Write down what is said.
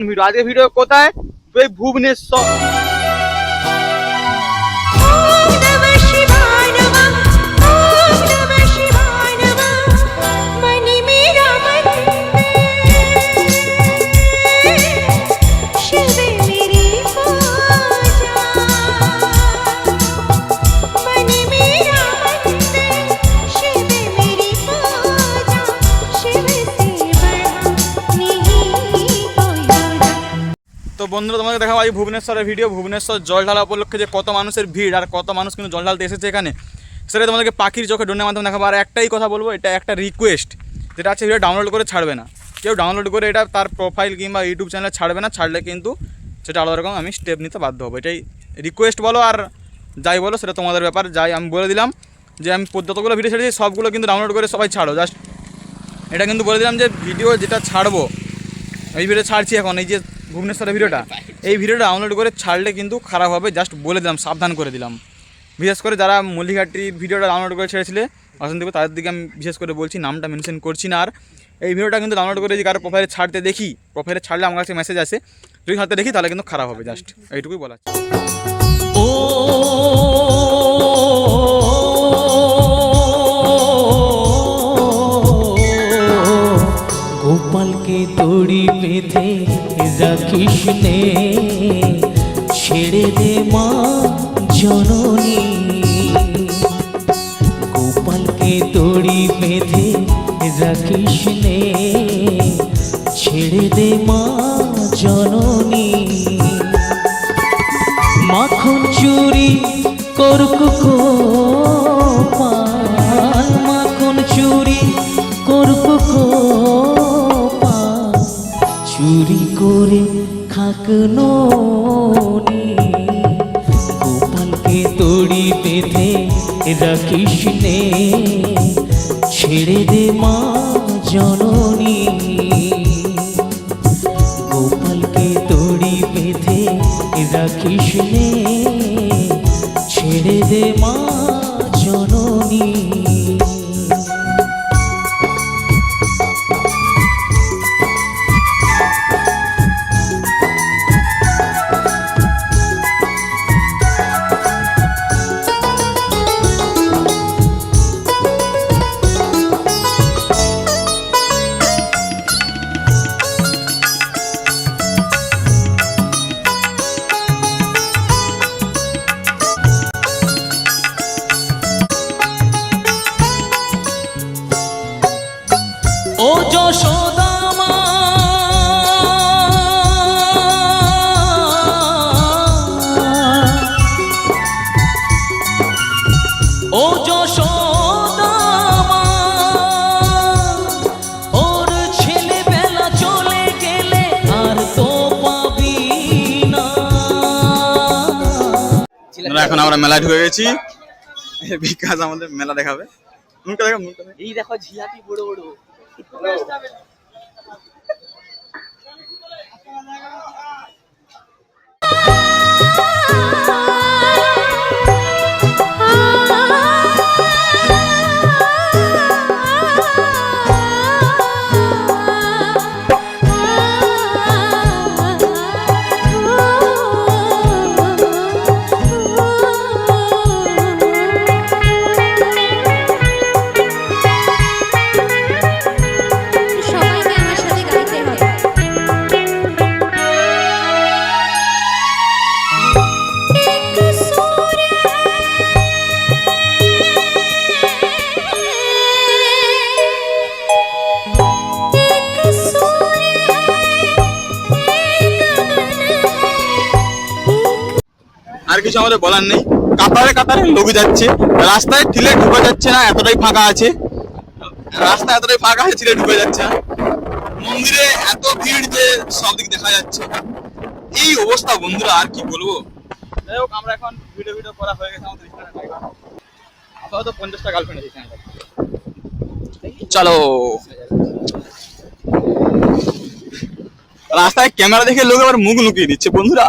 Video আজকে video কোথায় ওই ভুবনেশ্বর তো বন্ধুরা, তোমাকে দেখাবো আজ ভুবনেশ্বরের ভিডিও ভুবনেশ্বর জল ঢালা উপলক্ষে যে কত মানুষের ভিড় আর কত মানুষ কিন্তু জল ঢালতে এসেছে এখানে সেটা তোমাদেরকে পাখির চোখে ডোনের মাধ্যমে দেখাবো। আর একটাই কথা বলব, এটা একটা রিকোয়েস্ট যেটা আছে ভিডিও ডাউনলোড করে ছাড়বে না। কেউ ডাউনলোড করে এটা তার প্রোফাইল কিংবা ইউটিউব চ্যানেলে ছাড়বে না, ছাড়লে কিন্তু সেটা আলাদা রকম আমি স্টেপ নিতে বাধ্য হব। এটাই রিকোয়েস্ট বলো আর যাই বলো, সেটা তোমাদের ব্যাপার। যাই, আমি বলে দিলাম যে আমি যতগুলো ভিডিও ছেড়েছি, সবগুলো কিন্তু ডাউনলোড করে সবাই ছাড়ো। জাস্ট এটা কিন্তু বলে দিলাম যে ভিডিও যেটা ছাড়বো, এই ভিডিও ছাড়ছি এখন। এই যে ভুবনেশ্বরের ভিডিওটা, এই ভিডিওটা ডাউনলোড করে ছাড়লে কিন্তু খারাপ হবে জাস্ট বলে দিলাম, সাবধান করে দিলাম বিশেষ করে যারা মল্লিঘাটির ভিডিওটা ডাউনলোড করে ছেড়েছিলে অসন্ত তাদের দিকে আমি বিশেষ করে বলছি, নামটা মেনশন করছি না আর এই ভিডিওটা কিন্তু ডাউনলোড করে যদি কারও প্রোফাইলে ছাড়তে দেখি প্রোফাইলে ছাড়লে আমার কাছে মেসেজ আসে, যদি ছাড়তে দেখি, তাহলে কিন্তু খারাপ হবে জাস্ট এইটুকুই বলা। দড়ি বেঁধে রাখিস নে। ছেড়ে দে মা জননী। গোপালকে দড়ি বেঁধে রাখিস নে। ছেড়ে দে মা জননী। মাখন চুরি করুক করে খাক ননি। গোপালকে তড়ি বেঁধে রাখিস নে, ছেড়ে দে মা জননী। গোপালকে দড়ি বেঁধে রাখিস নে, ছেড়ে দে মা এখন আমরা মেলায় ঢুকে গেছি। বিকাশ আমাদের মেলা দেখাবে। মুখটা দেখো মুখটা। এই দেখো ঝিলাপি বড় বড়। আর কিছু আমাদের বলার নেই। কাতারে কাতারে লোক যাচ্ছে। রাস্তায় ঠিলে ঢুকে যাচ্ছে না এতটাই ফাঁকা আছে। রাস্তা এতটাই ফাঁকা আছে ঠিলে ঢুকে যাচ্ছে না। মন্দিরে এত ভিড় যে সব দিক দেখা যাচ্ছে। এই অবস্থা বন্ধুরা আর কি বলব? যাই হোক আমরা এখন ভিডিও ভিডিও করা হয়ে গেছে আমাদের আপাতত পঞ্চাশটা গার্লফ্রেন্ড আছে চলো। রাস্তায় ক্যামেরা দেখে লোক আবার মুখ লুকিয়ে দিচ্ছে বন্ধুরা।